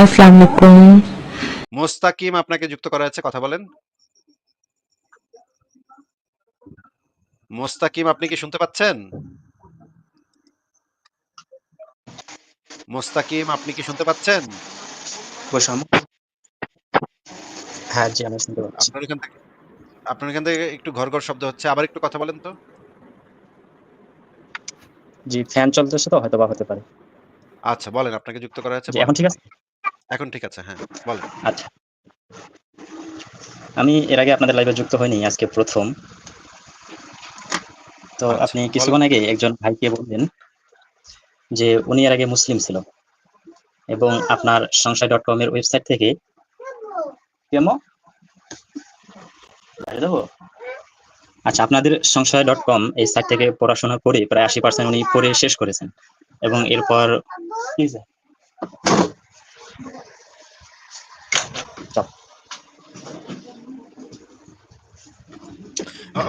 আসসালামু আলাইকুম মোস্তাকিম আপনাকে যুক্ত করা হয়েছে কথা বলেন। মোস্তাকিম আপনি কি শুনতে পাচ্ছেন? মোস্তাকিম আপনি কি শুনতে পাচ্ছেন? বসাম হ্যাঁ জি আমি শুনতে পাচ্ছি। আপনার এখান থেকে আপনার এখান থেকে একটু ঘর ঘর শব্দ হচ্ছে আবার একটু কথা বলেন তো। জি ফ্যান চলতেছে তো হয়তো বা হতে পারে। আচ্ছা বলেন আপনাকে যুক্ত করা হয়েছে এখন ঠিক আছে? এখন ঠিক আছে হ্যাঁ বলেন। আচ্ছা। আমি এর আগে আপনাদের লাইভে যুক্ত হইনি আজকে প্রথম। তো আচ্ছা, আপনি কিছুক্ষণ আগে একজন ভাইকে বললেন যে উনি এর আগে মুসলিম ছিল এবং আপনার সংশয় ডট কম এর ওয়েবসাইট থেকে দেবো? আচ্ছা আপনাদের সংশয় ডট কম এই সাইট থেকে পড়াশোনা করে প্রায় আশি পার্সেন্ট উনি পড়ে শেষ করেছেন এবং এরপর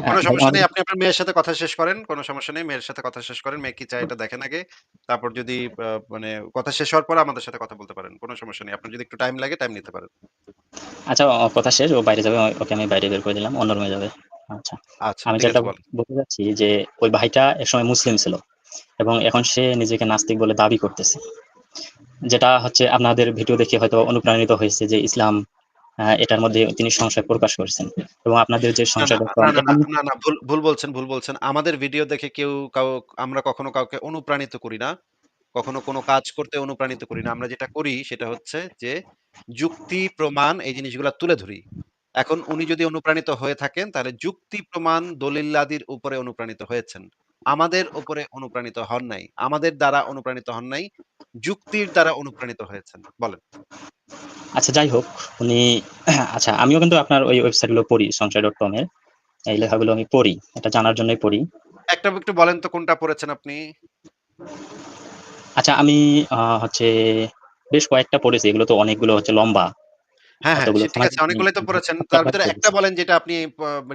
কোনো হ্যাঁ, সমস্যা নেই আপনি আপনার মেয়ের সাথে কথা শেষ করেন কোনো সমস্যা নেই মেয়ের সাথে কথা শেষ করেন মেয়ে কি চায় এটা দেখেন আগে তারপর যদি মানে কথা শেষ হওয়ার পর আমাদের সাথে কথা বলতে পারেন কোনো সমস্যা নেই আপনার যদি একটু টাইম লাগে টাইম নিতে পারেন। আচ্ছা কথা শেষ ও বাইরে যাবে ওকে আমি বাইরে বের করে দিলাম অন্য রুমে যাবে। আচ্ছা। আচ্ছা আমি যেটা বলতে চাচ্ছি যে ওই ভাইটা একসময় মুসলিম ছিল এবং এখন সে নিজেকে নাস্তিক বলে দাবি করতেছে। যেটা হচ্ছে আপনাদের ভিডিও দেখে হয়তো অনুপ্রাণিত হয়েছে যে ইসলাম এটার মধ্যে তিনি সংশয় প্রকাশ করেছেন। এবং আপনাদের যে সংশয় না, না, ভুল ভুল বলছেন ভুল বলছেন। আমাদের ভিডিও দেখে কেউ কাউ আমরা কখনো কাউকে অনুপ্রাণিত করি না। কখনো কোনো কাজ করতে অনুপ্রাণিত করি না। আমরা যেটা করি সেটা হচ্ছে যে যুক্তি প্রমাণ এই জিনিসগুলো তুলে ধরি। এখন উনি যদি অনুপ্রাণিত হয়ে থাকেন তাহলে যুক্তি প্রমাণ দলিলাদির উপরে অনুপ্রাণিত হয়েছেন। আমাদের উপরে অনুপ্রাণিত হন নাই। আমাদের দ্বারা অনুপ্রাণিত হন নাই যুক্তির দ্বারা অনুপ্রাণিত হয়েছেন। বলেন। আচ্ছা যাই হোক উনি আচ্ছা আমিও কিন্তু আপনার ওই ওয়েবসাইটগুলো পড়ি সংশয় ডট কম এর। এই লেখাগুলো আমি পড়ি এটা জানার জন্যই পড়ি। একটা একটু বলেন তো কোনটা পড়েছেন আপনি? আচ্ছা আমি হচ্ছে বেশ কয়েকটা পড়েছি এগুলো তো অনেকগুলো হচ্ছে লম্বা। হ্যাঁ হ্যাঁ ঠিক আছে অনেকগুলোই তো পড়েছেন। তার ভিতরে একটা বলেন যেটা আপনি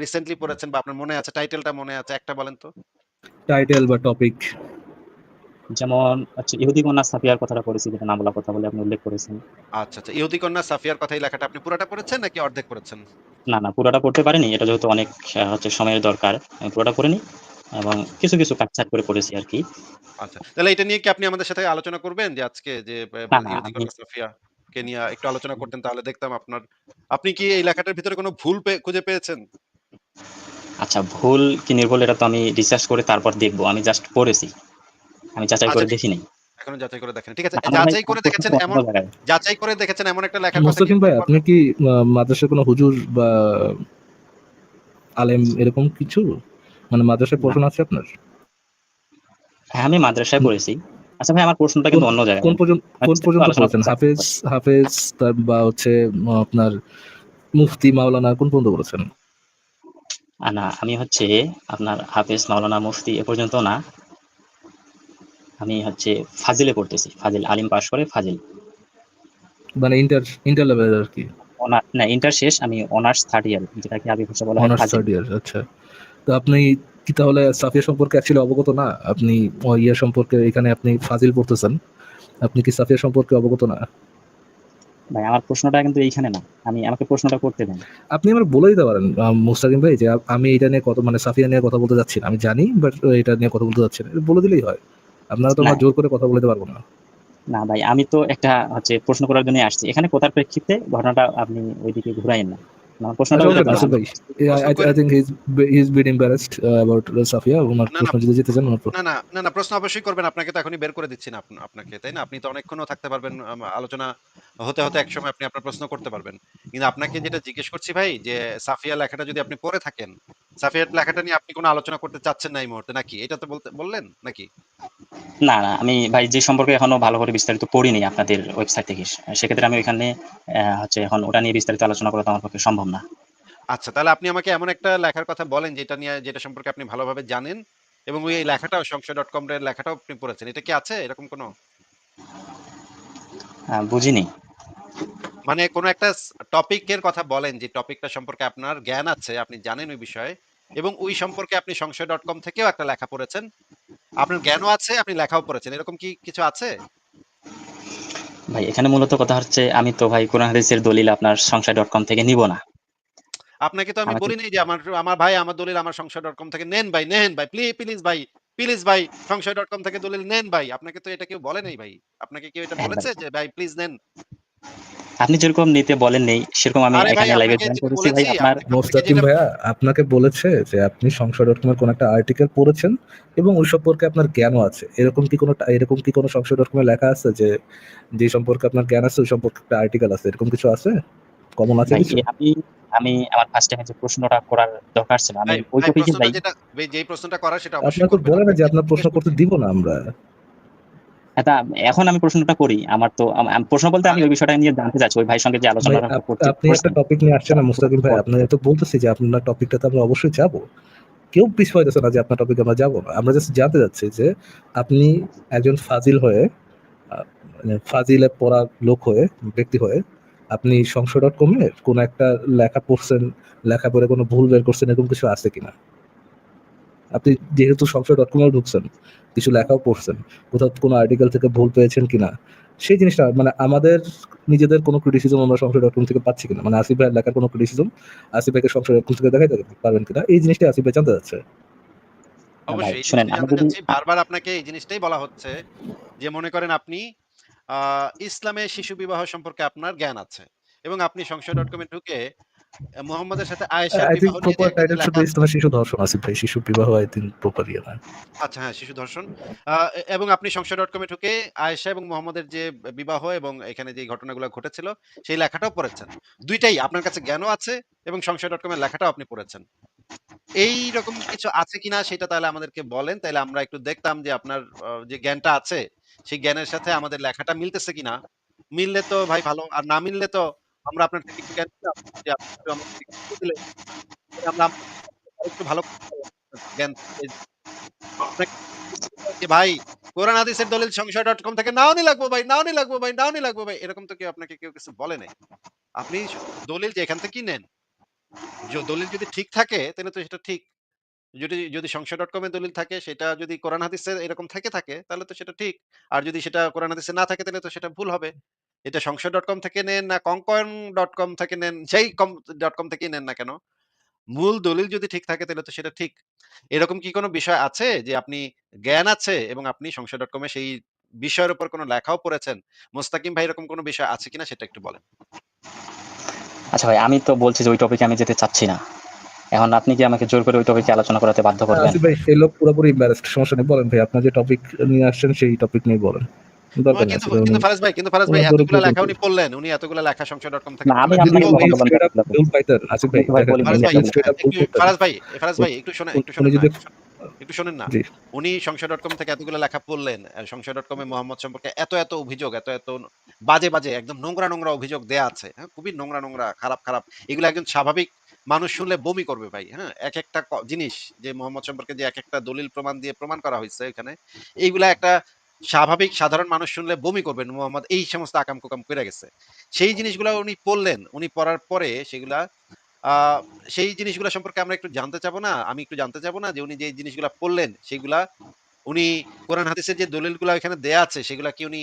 রিসেন্টলি পড়েছেন বা আপনার মনে আছে টাইটেলটা মনে আছে একটা বলেন তো। টাইটেল বা টপিক যেমন আচ্ছা ইহুদি কন্যা সাফিয়ার কথাটা পড়েছি যেটা না বলা কথা বলে আপনি উল্লেখ করেছেন। আচ্ছা আচ্ছা ইহুদি কন্যা সাফিয়ার কথাই লেখাটা আপনি পুরোটা পড়েছেন নাকি অর্ধেক পড়েছেন? না না পুরোটা পড়তে পারিনি এটা যেহেতু অনেক হচ্ছে সময়ের দরকার আমি পুরোটা পড়িনি এবং কিছু কিছু কাটছাট করে পড়েছি আর কি। আচ্ছা তাহলে এটা নিয়ে কি আপনি আমাদের সাথে আলোচনা করবেন যে আজকে যে ইহুদি কন্যা সাফিয়া কে নিয়ে একটু আলোচনা করতেন তাহলে দেখতাম আপনার আপনি কি এই লেখাটার ভিতরে কোনো ভুল খুঁজে পেয়েছেন? আচ্ছা ভুল কি নির্ভুল এটা তো আমি রিসার্চ করে তারপর দেখব। আমি জাস্ট পড়েছি। আমি যাচাই করে আচ্ছা, দেখিনি এখনও যাচাই করে দেখেন ঠিক আছে যাচাই করে দেখেছেন এমন যাচাই করে দেখেছেন এমন একটা লেখার কথা মোস্তাকিম কি ভাই আপনি কি আহ, মাদ্রাসায় কোনো হুজুর বা আলেম এরকম কিছু? মানে মাদ্রাসায় পড়াশোনা আছে আপনার? হ্যাঁ আমি মাদ্রাসায় পড়েছি। আচ্ছা ভাই আমার প্রশ্নটা কিন্তু অন্য জায়গায় কোন পর্যন্ত কোন আচ্ছা, পর্যন্ত আলোচনা পড়েছেন? হাফেজ হাফেজ তার বা হচ্ছে আপনার মুফতি মাওলানা কোন পর্যন্ত পড়েছেন? না আমি হচ্ছে আপনার হাফেজ মাওলানা মুফতি এ পর্যন্ত না আমি হচ্ছে ফাজিলে পড়তেছি ফাজিল আলিম পাশ করে ফাজিল। মানে ইন্টার ইন্টার লেভেলের আর কি? না ইন্টার শেষ আমি অনার্স থার্ড ইয়ার যেটাকে আগে ভাষা বলা হয় অনার্স থার্ড ইয়ার আচ্ছা। তো আপনি কি তাহলে সাফিয়া সম্পর্কে অ্যাকচুয়ালি অবগত না? আপনি ও ইয়ে সম্পর্কে এখানে আপনি ফাজিল পড়তেছেন আপনি কি সাফিয়া সম্পর্কে অবগত না? ভাই আমার প্রশ্নটা কিন্তু এইখানে না। আমি আমাকে প্রশ্নটা করতে দেন। আপনি আমার বলে দিতে পারেন মুস্তাকিম ভাই যে আমি এটা নিয়ে কত মানে সাফিয়া নিয়ে কথা বলতে যাচ্ছি না। আমি জানি বাট এটা নিয়ে কথা বলতে যাচ্ছি না। বলে দিলেই হয়। আপনারা তো আমার জোর করে কথা বলতে পারব না। না ভাই আমি তো একটা হচ্ছে প্রশ্ন করার জন্য আসছি। এখানে কোথার প্রেক্ষিতে ঘটনাটা আপনি ওইদিকে ঘুরাইয়েন না। আমার প্রশ্নটা হলো okay, নাসির ভাই আই করে- he is bit embarrassed about Safia ওনার না, না। প্রশ্ন যদি যেতে চান ওনার না না না না প্রশ্ন অবশ্যই করবেন। আপনাকে তো এখনই বের করে দিচ্ছি না আপনাকে তাই না? আপনি তো অনেকক্ষণও থাকতে পারবেন আলোচনা হতে হতে এক আপনি আপনার প্রশ্ন করতে পারবেন। কিন্তু আপনাকে যেটা জিজ্ঞেস করছি ভাই যে সাফিয়া লেখাটা যদি আপনি পড়ে থাকেন সাফিয়ার লেখাটা নিয়ে আপনি কোনো আলোচনা করতে চাচ্ছেন না এই মুহূর্তে নাকি? এটা তো বলতে বললেন নাকি? না না আমি ভাই যে সম্পর্কে এখনও ভালো করে বিস্তারিত পড়িনি আপনাদের ওয়েবসাইট থেকে সেক্ষেত্রে আমি ওইখানে আহ, হচ্ছে এখন ওটা নিয়ে বিস্তারিত আলোচনা করা তো আমার পক্ষে সম্ভব না। আচ্ছা তাহলে আপনি আমাকে এমন একটা লেখার কথা বলেন যেটা নিয়ে যেটা সম্পর্কে আপনি ভালোভাবে জানেন এবং ওই লেখাটাও সংশয় ডট কম এর লেখাটাও আপনি পড়েছেন। এটা কি আছে? এরকম কোনো? বুঝিনি। মানে কোনো একটা টপিকের কথা বলেন যে টপিকটা সম্পর্কে আপনার জ্ঞান আছে আপনি জানেন ওই বিষয়ে এবং ওই সম্পর্কে আপনি সংশয় ডট কম থেকেও একটা লেখা পড়েছেন। আপনার জ্ঞানও আছে আপনি লেখাও পড়েছেন। এরকম কি কিছু আছে? ভাই এখানে মূলত কথা হচ্ছে আমি তো ভাই কোরআন হাদিসের দলিল আপনার সংশয় ডট কম থেকে নিব না। আপনাকে তো আমি বলি নাই যে আমার আমার ভাই আমার দলিল আমার সংশয় ডট কম থেকে নেন ভাই নেন ভাই প্লিজ প্লিজ ভাই প্লিজ ভাই সংশয় ডট কম থেকে দলিল নেন ভাই। আপনাকে তো এটা কেউ বলে নাই ভাই। আপনাকে কেউ এটা হ্যাঁ বলেছে যে ভাই প্লিজ নেন। আপনি যেরকম নিতে বলেন নেই সেরকম আমি এখানে লাইভে জয়েন করেছি ভাই আপনার মোস্তাকিম ভাইয়া আপনাকে বলেছে যে আপনি কমের কোন একটা আর্টিকেল পড়েছেন এবং ওই সম্পর্কে আপনার জ্ঞানও আছে। এরকম কি কোনো এরকম কি কোনো সংসদ ডট কমে লেখা আছে যে যে সম্পর্কে আপনার জ্ঞান আছে ওই সম্পর্কে একটা আর্টিকেল আছে? এরকম কিছু আছে? কমন আছে এ- আমি আমি আমার ফার্স্ট টাইমে যে প্রশ্নটা করার দরকার ছিল আমি ভাই ওই ভাই প্রশ্নটা যাই যেটা ভাই যেই প্রশ্নটা করা সেটা অবশ্যই আপনার বলে না যে আপনি আপনার প্রশ্ন করতে দিব না আমরা। হ্যাঁ, এখন আমি প্রশ্নটা করি। আমার তো প্রশ্ন বলতে আমি ওই বিষয়টা নিয়ে জানতে চাচ্ছি ওই ভাইয়ের সঙ্গে যে আলোচনা করতে আপনি একটা টপিক নিয়ে আসছেন না মুস্তাকিম ভাই আপনার তো বলতেছি যে আপনার টপিকটাতে আমরা অবশ্যই যাব। কেউ পিছু হইতেছে না যে আপনার টপিকে আমরা যাব না। আমরা জাস্ট জানতে যাচ্ছি যে আপনি একজন ফাজিল হয়ে মানে ফাজিলে পড়া লোক হয়ে ব্যক্তি হয়ে আপনি সংসদ ডট কমে কোন একটা লেখা পড়ছেন লেখা পড়ে কোনো ভুল বের করছেন এরকম কিছু আছে কিনা? আপনি যেহেতু সংসদ ডট কমে ঢুকছেন কিছু লেখাও পড়ছেন কোথাও কোনো আর্টিকেল থেকে ভুল পেয়েছেন কিনা? সেই জিনিসটা মানে আমাদের নিজেদের কোনো ক্রিটিসিজম আমরা সংসদ ডট কম থেকে পাচ্ছি কিনা? মানে আসিফ ভাইয়ের লেখার কোনো ক্রিটিসিজম আসিফ ভাইকে সংসদ ডট কম থেকে দেখাইতে পারবেন কিনা? এই জিনিসটা আসিফ ভাই জানতে যাচ্ছে অবশ্যই। বারবার আপনাকে এই জিনিসটাই বলা হচ্ছে যে মনে করেন আপনি ইসলামে শিশু বিবাহ সম্পর্কে আপনার জ্ঞান আছে। এবং আপনি সংশয় ডট কমে ঢুকে মোহাম্মদের সাথে প্রপার টাইটেল শিশু ধর্ষণ আসিফ ভাই শিশু বিবাহ আই থিঙ্ক প্রপার ইয়ে না। আচ্ছা হ্যাঁ শিশু ধর্ষণ। এবং আপনি সংশয় ডট কমে ঢুকে আয়েশা এবং মোহাম্মদের যে বিবাহ এবং এখানে যে ঘটনাগুলো ঘটেছিল সেই লেখাটাও পড়েছেন। দুইটাই আপনার কাছে জ্ঞানও আছে এবং সংশয় ডট কমের লেখাটাও আপনি পড়েছেন। এই রকম কিছু আছে কিনা সেটা তাহলে আমাদেরকে বলেন। তাহলে আমরা একটু দেখতাম যে আপনার যে জ্ঞানটা আছে, সেই জ্ঞানের সাথে আমাদের লেখাটা মিলতেছে কিনা। মিললে তো ভাই ভালো, আর না মিললে তো আমরা আপনার থেকে জ্ঞান যে আপনি একটু ভালো জ্ঞান ভাই, কোরআন হাদিসের দলিল সংশয় ডট কম থেকে নাও নি লাগবো ভাই নাও নি লাগবো ভাই নাও নি লাগবো ভাই, এরকম তো কেউ আপনাকে কেউ কিছু বলে নাই। আপনি দলিল যে এখান থেকে নেন য- দলিল যদি ঠিক থাকে তাহলে তো সেটা ঠিক। যদি যদি সংশয় ডট কমে দলিল থাকে, সেটা যদি কোরআন হাদিসে এরকম থেকে থাকে তাহলে তো সেটা ঠিক। আর যদি সেটা কোরআন হাদিসে না থাকে তাহলে তো সেটা ভুল হবে। এটা সংশয় ডট কম থেকে নেন না কঙ্কন ডট কম থেকে নেন, যেই কম ডট কম থেকেই নেন না কেন, মূল দলিল যদি ঠিক থাকে তাহলে তো সেটা ঠিক। এরকম কি কোনো বিষয় আছে যে আপনি জ্ঞান আছে এবং আপনি সংশয় ডট কমে সেই বিষয়ের উপর কোনো লেখাও পড়েছেন? মোস্তাকিম ভাই এরকম কোনো বিষয় আছে কিনা সেটা একটু বলেন। আচ্ছা ভাই আমি তো বলছি যে ওই টপিকে আমি যেতে চাচ্ছি না। এখন আপনি কি আমাকে জোর করে ওই টপিকে আলোচনা করাতে বাধ্য করবেন? আসিফ ভাই সেই লোক পুরোপুরি এম্বারেসড সমস্যা নেই। বলেন ভাই আপনি যে টপিক নিয়ে আসছেন সেই টপিক নিয়ে বলেন। কিন্তু ফারাজ ভাই কিন্তু ফারাজ ভাই ওনার লেখা উনি পড়লেন উনি এতগুলো লেখা সংশয় থেকে আমি ফারাজ ভাই একটু- করতেন, ফারাজ ভাই ফারাজ ভাই একটু যদি একটু শোনেন। না উনি সংশয় ডট কম থেকে এতগুলো লেখা পড়লেন সংশয় ডট কমে মোহাম্মদ সম্পর্কে এত এত অভিযোগ এত এত বাজে বাজে একদম নোংরা নোংরা অভিযোগ দেয়া আছে হ্যাঁ? খুবই নোংরা নোংরা খারাপ খারাপ এগুলো একজন স্বাভাবিক মানুষ শুনলে বমি করবে ভাই হ্যাঁ? এক একটা জিনিস যে মোহাম্মদ সম্পর্কে যে এক একটা দলিল প্রমাণ দিয়ে প্রমাণ করা হয়েছে এখানে এইগুলা একটা স্বাভাবিক সাধারণ মানুষ শুনলে বমি করবেন মোহাম্মদ এই সমস্ত আকাম কুকাম করে গেছে। সেই জিনিসগুলো উনি পড়লেন উনি পড়ার পরে সেগুলা সেই জিনিসগুলো সম্পর্কে আমরা একটু জানতে চাবো না আমি একটু জানতে চাবো না যে উনি যে জিনিসগুলা পড়লেন সেগুলা উনি কোরআন হাদিসের যে দলিলগুলো এখানে দেয়া আছে সেগুলা কি উনি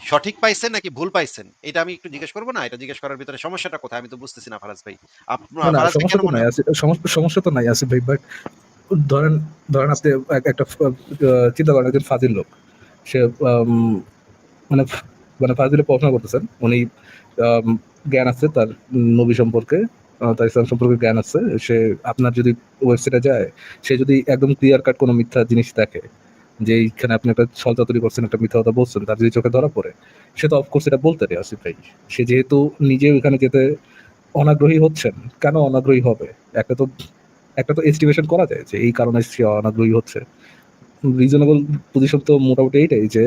সঠিক পাইছেন নাকি ভুল পাইছেন এটা আমি একটু জিজ্ঞেস করব না এটা জিজ্ঞেস করার ভিতরে সমস্যাটা কোথায় আমি তো বুঝতেছি না ফারাজ ভাই সমস্যা তো নাই? আসিফ ভাই বাট ধরেন ধরেন আপনি একটা চিন্তা করেন একজন ফাজিল লোক সে মানে মানে ফাজিলে পড়াশোনা করতেছেন উনি জ্ঞান আছে তার নবী সম্পর্কে তার সম্পর্কে জ্ঞান আছে, সে আপনার যদি ওয়েবসাইটে যায়, সে যদি একদম ক্লিয়ার কাট কোনো মিথ্যা জিনিস দেখে, যে এইখানে আপনি একটা ছলচাতুরি করছেন, একটা মিথ্যা কথা বলছেন, তার যদি চোখে ধরা পড়ে, সে তো অফকোর্স এটা বলতে রে আসিফ ভাই। সে যেহেতু নিজে ওইখানে যেতে অনাগ্রহী হচ্ছেন, কেন অনাগ্রহী হবে? একটা তো একটা তো এস্টিমেশন করা যায় যে এই কারণে সে অনাগ্রহী হচ্ছে। রিজনেবল পজিশন তো মোটামুটি এইটাই যে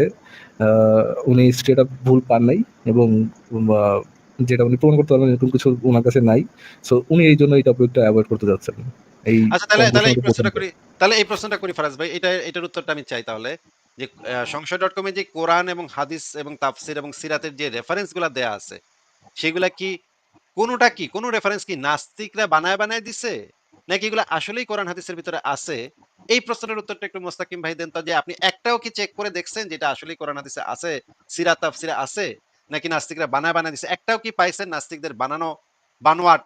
উনি স্ট্রেট আপ ভুল পান নাই এবং যেটা উনি প্রমাণ করতে পারবেন এরকম কিছু ওনার কাছে নাই। সো উনি এই জন্য এই টপিকটা অ্যাভয়েড করতে যাচ্ছেন। এই আচ্ছা তাহলে তাহলে এই প্রশ্নটা করি। তাহলে এই প্রশ্নটা করি ফারাজ ভাই। এটা এটার উত্তরটা আমি চাই তাহলে। যে সংশয় ডট কমে যে কোরআন এবং হাদিস এবং তাফসির এবং সিরাতের যে রেফারেন্সগুলা দেয়া আছে সেগুলা কি কোনোটা কি? কোন রেফারেন্স কি নাস্তিকরা বানায় বানায় দিছে? নাকি এগুলো আসলেই কোরআন হাদিসের ভিতরে আছে? এই প্রশ্নের উত্তরটা একটু মোস্তাকিম ভাই দেন তো যে আপনি একটাও কি চেক করে দেখছেন যেটা আসলেই কোরআন হাদিসে আছে সিরাত তাফসিরে আছে? নাকি নাস্তিকরা বানায় বানায় দিছে? একটাও কি পাইছেন নাস্তিকদের বানানো বানোয়াট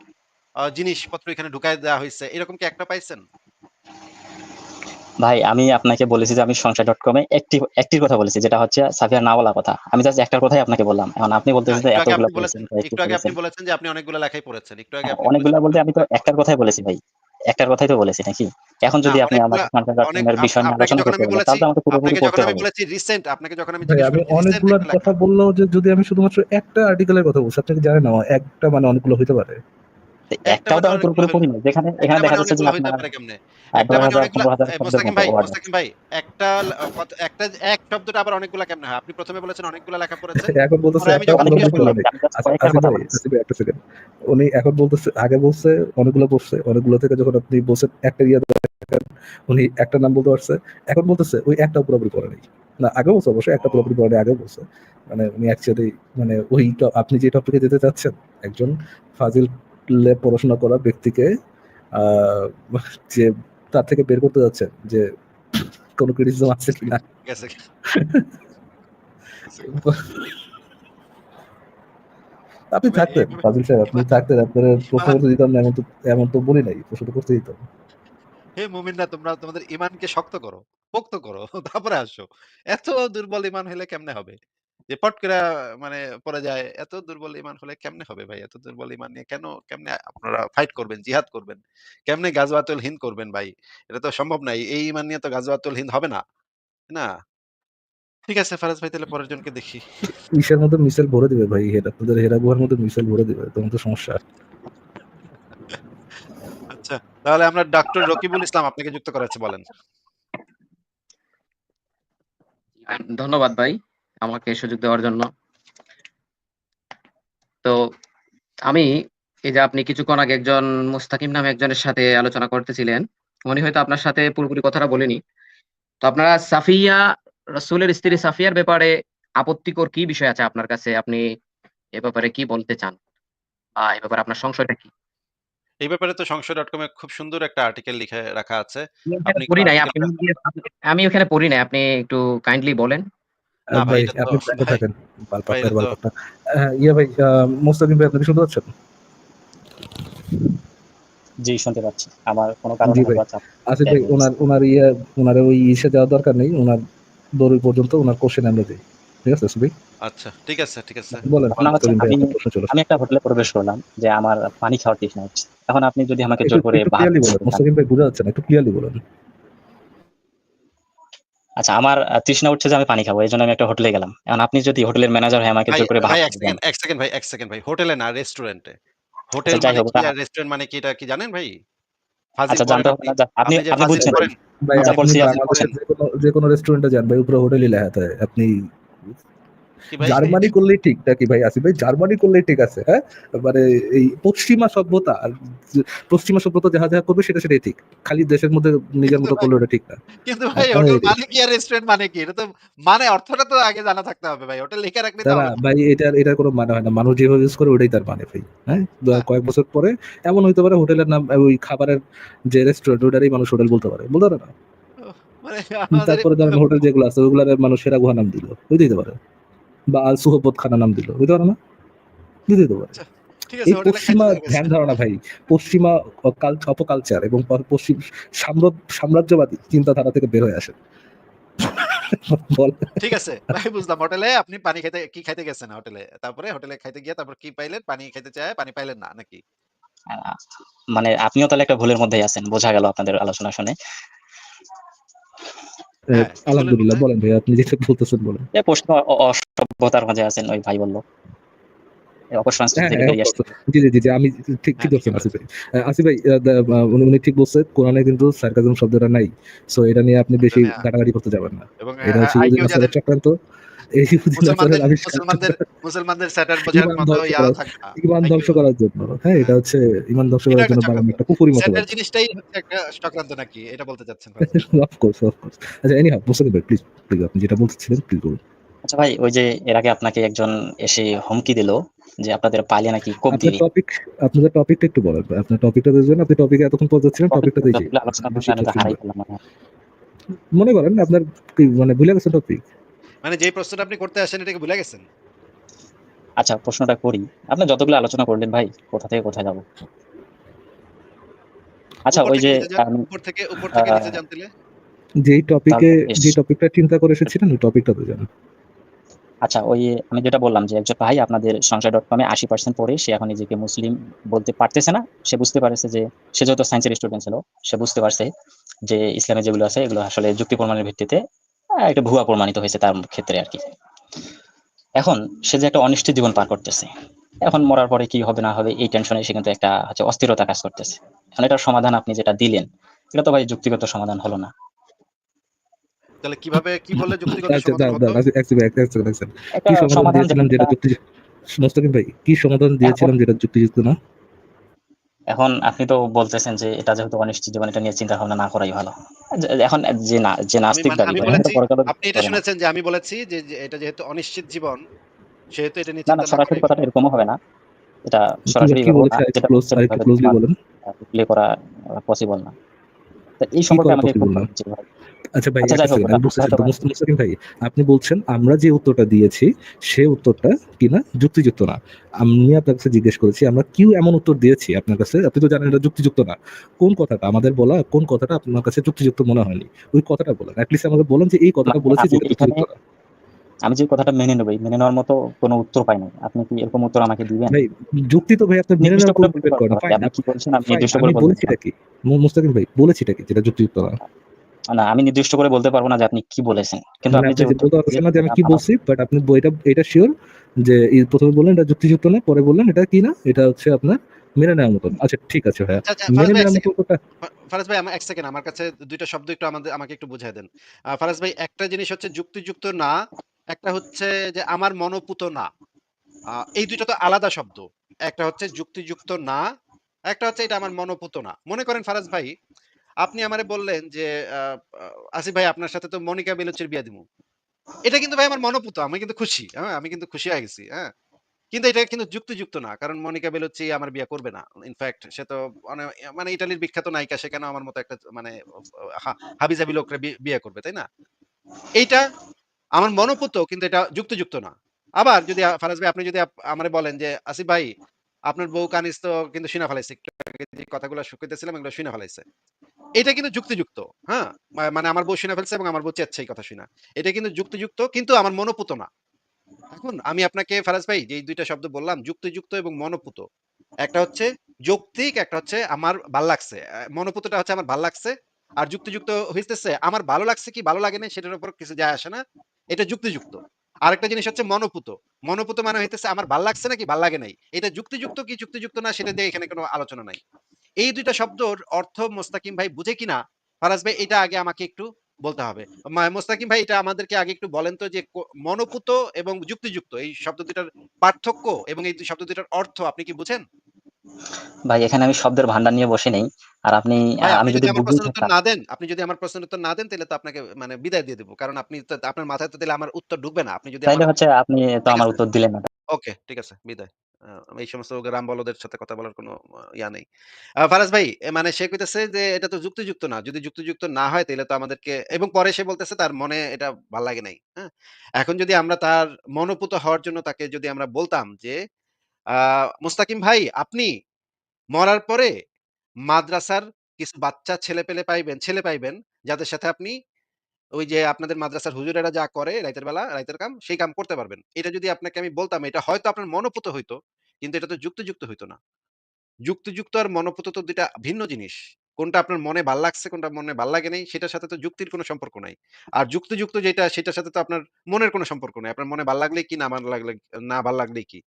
জিনিসপত্র এখানে ঢুকায় দেওয়া হয়েছে এরকম কি একটা পাইছেন? ভাই আমি আপনাকে বলেছি যে আমি সংসার ডট কমে একটি একটির কথা বলেছি যেটা হচ্ছে সাফিয়ার না বলা কথা। আমি জাস্ট একটার কথাই আপনাকে বললাম। এখন আপনি বলতেছেন যে এতগুলো বলেছেন একটু আগে আপনি বলেছেন যে আপনি অনেকগুলো লেখাই পড়েছেন। একটু আগে অনেকগুলা বলতে আমি তো একটার কথাই বলেছি ভাই। একটার কথাই তো বলেছি নাকি? এখন যদি আপনি আমার আপ- বিষয় নিয়ে আপনাকে আলোচনা করতে বলেন তাহলে আমাকে পুরোপুরি করতে যখন পড়তে আমি হবে বলেছি রিসেন্ট আপনাকে যখন আমি আমি অনেকগুলো অনেকগুলোর কথা বললাম যে যদি আমি শুধুমাত্র একটা আর্টিকেলের কথা বলছি আপনি কি জানেন না একটা মানে অনেকগুলো হতে পারে। একটাও তো আমি অনেকগুলো পড়ি না যেখানে একটা এখানে দেখা যাচ্ছে যে আপনার একটা মানে অনেকগুলা মোস্তাকিম ভাই মোস্তাকিম ভাই একটা একটা এক শব্দটা আবার অনেকগুলা কেমনে হয়? আপনি প্রথমে বলেছেন অনেকগুলা লেখা পড়েছেন এখন বলতেছে একটা জাস্ট আচ্ছা সেকেন্ড উনি এখন বলতেছে আগে বলছে অনেকগুলো পড়ছে অনেকগুলো থেকে যখন আপনি বলছেন একটা ইয়ে দেখেন উনি একটা নাম বলতে পারছে। এখন বলতেছে ওই একটা পুরোপুরি পড়ে নাই। না আগে বলছে অবশ্যই একটা পুরোপুরি পড়ে নাই আগে বলছে। মানে উনি অ্যাকচুয়ালি মানে ওই আপনি যে টপিকে যেতে চাচ্ছেন একজন ফাজিল পড়াশোনা করা ব্যক্তিকে যে তার থেকে বের করতে যাচ্ছেন যে কোনো ক্রিটিসিজম আছে কিনা। গেছে। আপনি থাকতেন ফাজিল সাহেব আপনি থাকতেন আপনার প্রশ্ন করতে দিতাম না এমন তো এমন তো বলি নাই প্রশ্ন করতে দিতাম। হে মুমিনরা তোমরা তোমাদের ইমানকে শক্ত করো পোক্ত করো তারপরে আসো। এত দুর্বল ইমান হলে কেমনে হবে? যে পট করে মানে পড়ে যায় এত দুর্বল ইমান হলে কেমনে হবে ভাই? এত দুর্বল ইমান নিয়ে কেন কেমনে আপনারা ফাইট করবেন জিহাদ করবেন? কেমনে গাজওয়াতুল হিন্দ করবেন ভাই? এটা তো সম্ভব নাই এই ইমান নিয়ে তো গাজওয়াতুল হিন্দ হবে না না? ঠিক আছে ফারাজ ভাই তাহলে পরের জনকে দেখি। ইসের মতো মিসাইল ভরে দিবে ভাই হেরা তোদের হেরা গুহার মধ্যে মিসাইল ভরে দিবে তখন তো সমস্যা। আচ্ছা তাহলে আমরা ডক্টর রকিবুল ইসলাম আপনাকে যুক্ত করাচ্ছি বলেন। ধন্যবাদ ভাই। আমাকে সুযোগ দেওয়ার জন্য। তো আমি এই যে আপনি কিছুক্ষণ আগে একজন মুস্তাকিম নামে একজনের সাথে আলোচনা করতেছিলেন উনি হয়তো আপনার সাথে পুরোপুরি কথাটা বলেনি। তো আপনারা সাফিয়া রসুলের স্ত্রী সাফিয়ার ব্যাপারে আপত্তিকর কি বিষয় আছে আপনার কাছে? আপনি এ ব্যাপারে কি বলতে চান? বা এ ব্যাপারে আপনার সংশয়টা কি? এই ব্যাপারে তো সংশয় ডট কমে খুব সুন্দর একটা আর্টিকেল লিখে রাখা আছে। আমি ওখানে পড়ি নাই আপনি একটু কাইন্ডলি বলেন। ভাই ভাই এটা তো আপনি ব্যাকে থাকেন ভাই বালপাক্কার এটা তো বালপাক্কা ইয়ে ভাই আহ, ভাই আপনি শুনতে পাচ্ছেন? জি শুনতে পাচ্ছি। আমার কোনো কারণে জি ভাই। আসিফ ভাই ব্যাক ওনার ওনার ইয়ে ওনার ওই ইসে যাওয়ার দরকার নেই ওনার দৌড়ি পর্যন্ত ওনার কোশ্চেন আমরা দিই। ঠিক আছে আসিফ আচ্ছা ঠিক আছে ঠিক আছে। বলেন আমি একটা হোটেলে প্রবেশ করলাম যে আমার পানি খাওয়ার তৃষ্ণা হচ্ছে? এখন আপনি যদি আমাকে জোর করে মোস্তাকিম ভাই বোঝা যাচ্ছে না একটু ক্লিয়ারলি বলেন। আচ্ছা আমার তৃষ্ণা উঠছে যে আমি পানি খাব এই জন্য আমি একটা হোটেলে গেলাম। এখন আপনি যদি হোটেলের ম্যানেজার হয় আমাকে ভাই জোর করে ভাই এক সেকেন্ড এক সেকেন্ড ভাই এক সেকেন্ড ভাই হোটেলে না রেস্টুরেন্টে। আচ্ছা হোটেল যাই মানে কি আর রেস্টুরেন্ট মানে কি এটা কি জানেন ভাই? আচ্ছা জানতে হবে আপনি। না আপনি বুঝছেন। করেন। যে কোনো রেস্টুরেন্টে যান ভাই উপরে হোটেলই লেখা থাকে। আপনি জার্মানি করলেই ঠিক নাকি ভাই আসিফ ভাই? জার্মানি করলেই ঠিক আছে হ্যাঁ? মানে এই পশ্চিমা সভ্যতা আর পশ্চিমা সভ্যতা যাহা যাহা করবে সেটা সেটাই ঠিক। খালি দেশের মধ্যে নিজের মতো করলে ওটা ঠিক না। কিন্তু ভাই হোটেল মানে কি আর রেস্টুরেন্ট মানে কি? এটা তো মানে অর্থটা তো আগে জানা থাকতে হবে ভাই। হোটেল লিখে রাখলে হবে। না ভাই এটার এটার কোনো মানে হয় না। মানুষ যেভাবে ইউজ করে ওটাই তার মানে ভাই হ্যাঁ? কয়েক বছর পরে এমন হইতে পারে হোটেলের নাম ওই খাবারের যে রেস্টুরেন্ট ওটারই মানুষ হোটেল বলতে পারে। বলতে পারে না? মানে তারপরে ধরেন হোটেল যেগুলো আছে ওগুলার মানুষ সেরা গুহা নাম দিল। দিতে পারে। বা আল সুহবত খানা নাম দিল বুঝতে পারে না? দিতে দিতে পারে। আচ্ছা, ঠিক এই আছে পশ্চিমা ধ্যান ধারণা ভাই পশ্চিমা অপকালচার এবং পশ্চিম সাম্রাজ্য সাম্রাজ্যবাদী চিন্তাধারা থেকে বের হয়ে আসে বল। ঠিক আছে ভাই বুঝলাম হোটেলে আপনি পানি খাইতে কি খাইতে গেছেন হোটেলে? তারপরে হোটেলে খাইতে গিয়ে তারপর কি পাইলেন? পানি খাইতে চায় পানি পাইলেন না নাকি? মানে আপনিও তাহলে একটা ভুলের মধ্যেই আছেন বোঝা গেল আপনাদের আলোচনা শুনে। আলহামদুলিল্লাহ বলেন ভাই আপনি যেটা বলতেছেন বলেন। প্রশ্ন অসভ্যতার মাঝে আছেন ওই ভাই বলল। হ্যাঁ হ্যাঁ. জি জি জি জি আমি ঠিক ঠিক হ্যাঁ ধরছেন আসিফ ভাই। আসিফ ভাই উনি ঠিক বলছে কোরআনে কিন্তু সার্কাজম শব্দটা নাই। সো এটা নিয়ে আপনি বেশি কাটাকাটি করতে যাবেন না। এবং এটা হচ্ছে আইকিউ যাদের চক্রান্ত। মুসলমানদের মুসলমানদের মুসলমানদের স্যাটার বোঝার মতো ধ্বংস থাকে না ইমান ধ্বংস করার জন্য। হ্যাঁ এটা হ্যাঁ হচ্ছে ইমান ধ্বংস করার জন্য বানানো চক্রান্ত। একটা কুকুরি স্যাটার জিনিসটাই হচ্ছে একটা চক্রান্ত নাকি? এটা বলতে চাচ্ছেন ফারাজ ভাই অফকোর্স অফকোর্স আচ্ছা এনি হাউ ভাই প্লিজ প্লিজ আপনি যেটা বলতেছিলেন প্লিজ বলুন। আচ্ছা ভাই ওই যে এর আগে আপনাকে একজন এসে হুমকি দিল যে আপনাদের পালিয়ে নাকি কোপ টপিক আপনাদের টপিকটা একটু বলেন আপনার টপিকটা বুঝবেন আপনি টপিকে এতক্ষণ পৌঁছাচ্ছিলেন টপিক টপিকটা দেখি। মনে মনে করেন আপনার কি মানে ভুলে গেছেন টপিক মানে যেই প্রশ্নটা আপনি করতে আসেন এটাকে ভুলে গেছেন আচ্ছা প্রশ্নটা করি। আপনি যতগুলো আলোচনা করলেন ভাই, কোথা থেকে কোথায় যাব? আচ্ছা ওই যে উপর থেকে উপর থেকে নিচে যান তাইলে। যেই টপিকে যে টপিকটা চিন্তা করে এসেছিলেন ওই টপিকটাতে যান। আচ্ছা ওই আমি যেটা বললাম যে একজন ভাই আপনাদের সংশয়.com এ 80% পড়ে সে এখন নিজেকে মুসলিম বলতে পারতেছে না। সে বুঝতে পারছে যে সে যেহেতু সায়েন্সের স্টুডেন্ট ছিল, সে বুঝতে পারছে যে ইসলামে যেগুলো আছে এগুলো আসলে যুক্তি প্রমাণের ভিত্তিতে একটা ভুয়া প্রমাণিত হয়েছে তার ক্ষেত্রে আরকি। এখন সে যে একটা অনিশ্চিত জীবন পার করতেছে। এখন মরার পরে কি হবে না হবে এই টেনশনে সে কিন্তু একটা হচ্ছে অস্থিরতা কাজ করতেছে। এখন এটার সমাধান আপনি যেটা দিলেন, এটা তো ভাই যুক্তিগত সমাধান হলো না। তাহলে কীভাবে কি বললে যুক্তিগত সমাধান কি দিয়েছিলাম যেটা যেটা যুক্তি মোস্তাকিম ভাই কি সমাধান দিয়েছিলাম যেটা যুক্তিযুক্ত না? এখন আপনি তো বলতেছেন যে এটা যেহেতু অনিশ্চিত জীবন এটা নিয়ে চিন্তা ভাবনা না করাই ভালো। এখন যে না যে নাস্তিক মানে দাবি আপনি এটা শুনেছেন যে আমি বলেছি যে, এটা যেহেতু অনিশ্চিত জীবন সেহেতু এটা নিয়ে না, না চিন্তা সরাসরি কথা কথাটা এরকমও হবে না। এটা সরাসরি যেটা বলেন। প্লে করা পসিবল না। তো এই সম্পর্কে সম্পর্কে একটু আমাকে যে আচ্ছা ভাই আচ্ছা একটা যাই হোক সেকেন্ড আমি আ বুঝতেছি হয়তো তো বা মুস মুস্তাকিম ভাই আপনি বলছেন আমরা যে উত্তরটা দিয়েছি সে উত্তরটা কিনা যুক্তিযুক্ত না। আমি আপনার কাছে জিজ্ঞেস করেছি আমরা কি এমন উত্তর দিয়েছি আপনার কাছে আপনি তো জানেন এটা যুক্তিযুক্ত না। কোন কথাটা আমাদের বলা কোন কথাটা আপনার কাছে যুক্তিযুক্ত মনে হয়নি? ওই কথাটা বলেন। এট লিস্ট আমাকে বলেন যে এই কথাটা বলেছি আমি যেটা যুক্তিযুক্ত না। আমি যে কথাটা মেনে নেবই, মেনে নেওয়ার মতো কোনো উত্তর পাই নাই। আপনি কি এরকম উত্তর আমাকে দিবেন? ভাই যুক্তি তো ভাই আপনার মেনে নেওয়ার করে উপর বলতে ডিপেন্ড করে পারবেন না। ভাই। ফাইন আপনি কি বলছেন আমি নির্দিষ্ট করে পারবেন। মুস্তাকিম ভাই বলেছিটা কি যেটা যুক্তিযুক্ত না? না আমি নির্দিষ্ট করে বলতে পারব না যে আপনি কি বলেছেন। কিন্তু আপনি যে বলতে পারতেছেন না যে আমি কি বলছি বাট আপনি এটা এটা সিউর যে এই ১ম এ বললেন এটা যুক্তিযুক্ত না, পরে বললেন এটা কি না? এটা হচ্ছে আপনার মেনে নেওয়ার মতন। আচ্ছা ঠিক আছে ভাইয়া। আচ্ছা, আচ্ছা মেনে ফারাজ ভাই ১ নেওয়ার মতো সেকেন্ড। উত্তরটা ফা ফারাজ ভাই আমার ১ সেকেন্ড আমার কাছে ২ টা শব্দ একটু আমাদের আমাকে একটু বুঝায় দেন। ফারাজ ভাই একটা জিনিস হচ্ছে যুক্তিযুক্ত না, একটা হচ্ছে যে আমার মনোপুত না। এই ২ টা তো আলাদা শব্দ। একটা হচ্ছে যুক্তিযুক্ত না, একটা হচ্ছে এটা আমার মনোপুত না। মনে করেন ফারাজ ভাই, আপনি আমারে বললেন যে আসিফ ভাই আপনার সাথে তো মনিকা বেলুচির বিয়া দিমু। এটা কিন্তু ভাই আমার মনোপুত। আমি কিন্তু খুশি। হ্যাঁ? আমি কিন্তু খুশি হয়ে গেছি। হ্যাঁ? কিন্তু এটা কিন্তু যুক্তিযুক্ত না। কারণ মনিকা বেলুচ্চি আমার বিয়ে করবে না। ইনফেক্ট সে তো মানে ইটালির বিখ্যাত নায়িকা সে কেন আমার মতো একটা মানে হাবিজাবি লোকরা বিয়ে করবে, তাই না? এইটা আমার মনোপুত কিন্তু এটা যুক্তিযুক্ত না। আবার যদি ফারাজ ভাই আপনি যদি আমারে বলেন যে, "আসিফ ভাই আপনার বউ কানিজ তো কিন্তু শুইনা ফেলাইছে। যে কথাগুলো শুকাইতেছিলাম এগুলো শুইনা ফেলাইছে।" এটা কিন্তু যুক্তিযুক্ত। হ্যাঁ? মানে আমার বউ শুইনা ফেলছে এবং আমার বউ চেচ্ছে এই কথা শুইনা। এটা কিন্তু যুক্তিযুক্ত কিন্তু আমার মনোপুত না। এখন আমি আপনাকে ফারাজ ভাই যেই ২ টা শব্দ বললাম যুক্তিযুক্ত এবং মনোপুত। একটা হচ্ছে যৌক্তিক, একটা হচ্ছে আমার ভালো লাগছে। মনোপুতটা হচ্ছে আমার ভালো লাগছে। আর যুক্তিযুক্ত হইতেছে আমার ভালো লাগছে কি ভালো লাগে নাই সেটার উপর কিছু যায় আসে না। এটা যুক্তিযুক্ত। আরেকটা জিনিস হচ্ছে মনোপুত। মনোপুত মানে হইতেছে আমার ভালো লাগছে নাকি ভালো লাগে নাই। এটা যুক্তিযুক্ত কি যুক্তিযুক্ত না সেটা দিয়ে এখানে কোনো আলোচনা নাই। এই ২ টা শব্দর অর্থ মোস্তাকিম ভাই বুঝে কিনা ফারাজ ভাই, এটা আগে আমাকে একটু বলতে হবে। মোস্তাকিম ভাই, এটা আমাদেরকে আগে একটু বলেন তো যে মনোপুত এবং যুক্তিযুক্ত, এই শব্দ দুটার পার্থক্য এবং এই শব্দ দুটার অর্থ আপনি কি বুঝেন? ভাই এখানে আমি শব্দের ভান্ডার নিয়ে বসে নেই। আর আপনি আমি যদি না দেন আপনি যদি আমার প্রশ্নের উত্তর না দেন তাইলে তো আপনাকে মানে বিদায় দিয়ে দিব। কারণ আপনি তো আপনার মাথায় তো তাইলে আমার উত্তর ঢুকবে না। আপনি যদি আমার হচ্ছে আপনি তো আমার উত্তর দিলেন না। ওকে, ঠিক আছে। বিদায়। এই সমস্ত রাম বলদের সাথে কথা বলার কোনো ইয়া নেই। ফারাজ ভাই মানে সে কইতেছে যে এটা তো যুক্তিযুক্ত না। যদি যুক্তিযুক্ত না হয় তাহলে তো আমাদেরকে এবং পরে সে বলতেছে তার মনে এটা ভালো লাগে নাই। হ্যাঁ? এখন যদি আমরা তার মনোপুত হওয়ার জন্য তাকে যদি আমরা বলতাম যে, "মুস্তাকিম ভাই আপনি মরার পরে মাদ্রাসার কিছু বাচ্চা ছেলেপেলে পাইবেন ছেলে পাইবেন যাদের সাথে আপনি ওই যে আপনাদের মাদ্রাসার হুজুরেরা যা করে রাইতের বেলা, রাইতের কাম, সেই কাম করতে পারবেন। এটা যদি আপনাকে আমি বলতাম, এটা হয়তো আপনার মনোপুত হইতো। কিন্তু এটা তো যুক্তিযুক্ত হইতো না। যুক্তিযুক্ত আর মনোপুত তো ২ টা ভিন্ন জিনিস। কোনটা আপনার মনে ভালো লাগছে, কোনটা মনে ভালো লাগে নেই সেটার সাথে তো যুক্তির কোনো সম্পর্ক নাই। আর যুক্তিযুক্ত যেটা, সেটার সাথে তো আপনার মনের কোনো সম্পর্ক নাই। আপনার মনে ভালো লাগলেই কি, না ভালো লাগলে না ভালো লাগলেই কি।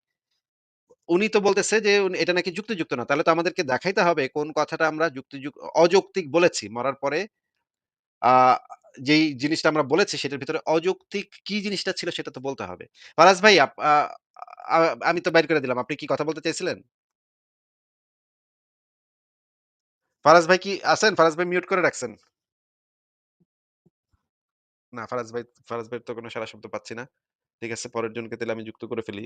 উনি তো বলতেছে যে এটা নাকি যুক্তিযুক্ত না। তাহলে তো আমাদেরকে দেখাইতে হবে কোন কথাটা আমরা যুক্তিযুক অযৌক্তিক বলেছি। মরার পরে, আ, যেই জিনিসটা আমরা বলেছি সেটার ভিতরে অযৌক্তিক কি জিনিসটা ছিল সেটা তো বলতে হবে। ফারাজ ভাই আমি তো বাইর করে দিলাম। আপনি কি কথা বলতে চাইছিলেন? ফারাজ ভাই কি আছেন? ফারাজ ভাই মিউট করে রাখছেন। না, ফারাজ ভাই, ফারাজ ভাইয়ের তো কোনো সাড়া শব্দ পাচ্ছি না। ঠিক আছে, পরের জনকে তাইলে আমি যুক্ত করে ফেলি।